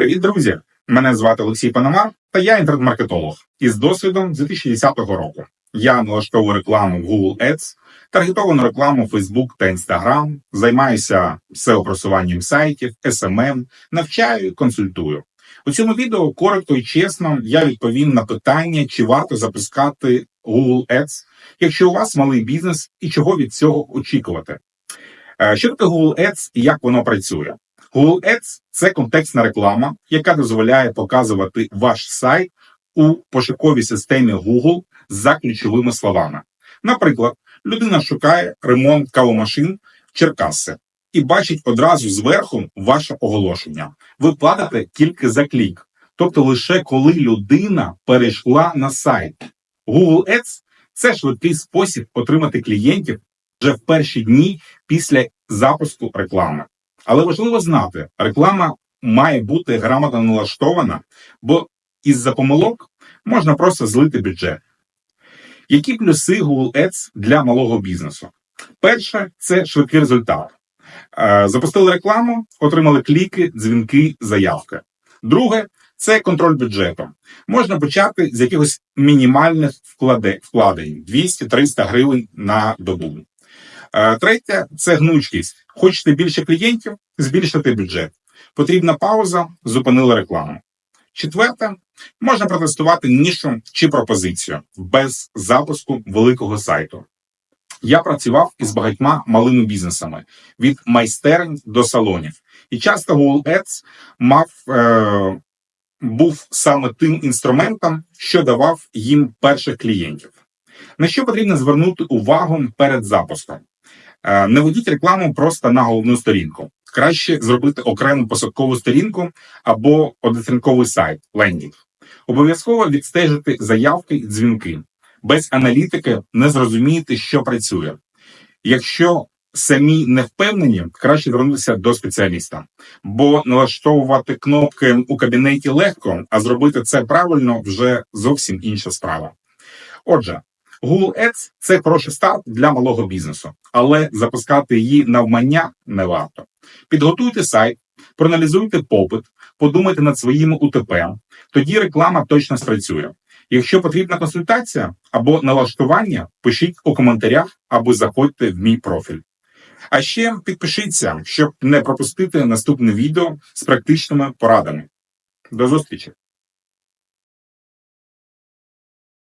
Привіт, друзі! Мене звати Олексій Панамар, та я інтернет-маркетолог із досвідом з 2010 року. Я налаштовую рекламу в Google Ads, таргетовану рекламу в Facebook та Instagram, займаюся SEO-просуванням сайтів, SMM, навчаю, і консультую. У цьому відео коротко і чесно я відповім на питання, чи варто запускати Google Ads, якщо у вас малий бізнес і чого від цього очікувати. Е, Що таке Google Ads і як воно працює? Google Ads – це контекстна реклама, яка дозволяє показувати ваш сайт у пошуковій системі Google за ключовими словами. Наприклад, людина шукає ремонт кавомашин в Черкаси і бачить одразу зверху ваше оголошення. Ви платите тільки за клік, тобто лише коли людина перейшла на сайт. Google Ads – це швидкий спосіб отримати клієнтів вже в перші дні після запуску реклами. Але важливо знати, реклама має бути грамотно налаштована, бо із-за помилок можна просто злити бюджет. Які плюси Google Ads для малого бізнесу? Перше це швидкий результат. Е, Запустили рекламу, отримали кліки, дзвінки, заявки. Друге це контроль бюджету. Можна почати з якихось мінімальних вкладень 200-300 гривень на добу. Е, Третє це гнучкість. Хочете більше клієнтів, збільшити бюджет. Потрібна пауза, зупинили рекламу. Четверте, можна протестувати нішу чи пропозицію без запуску великого сайту. Я працював із багатьма малими бізнесами від майстерень до салонів, і часто Google Ads мав е, був саме тим інструментом, що давав їм перших клієнтів. На що потрібно звернути увагу перед запуском? Е, Не ведіть рекламу просто на головну сторінку. Краще зробити окрему посадкову сторінку або одноцінковий сайт лендінг. Обов'язково відстежити заявки і дзвінки. Без аналітики не зрозумієте, що працює. Якщо самі не впевнені, краще звернутися до спеціаліста, бо налаштовувати кнопки у кабінеті легко, а зробити це правильно вже зовсім інша справа. Отже, Google Ads – це хороший старт для малого бізнесу, але запускати її навмання не варто. Підготуйте сайт, проаналізуйте попит, подумайте над своїми УТП. Тоді реклама точно спрацює. Якщо потрібна консультація або налаштування, пишіть у коментарях або заходьте в мій профіль. А ще підпишіться, щоб не пропустити наступне відео з практичними порадами. До зустрічі!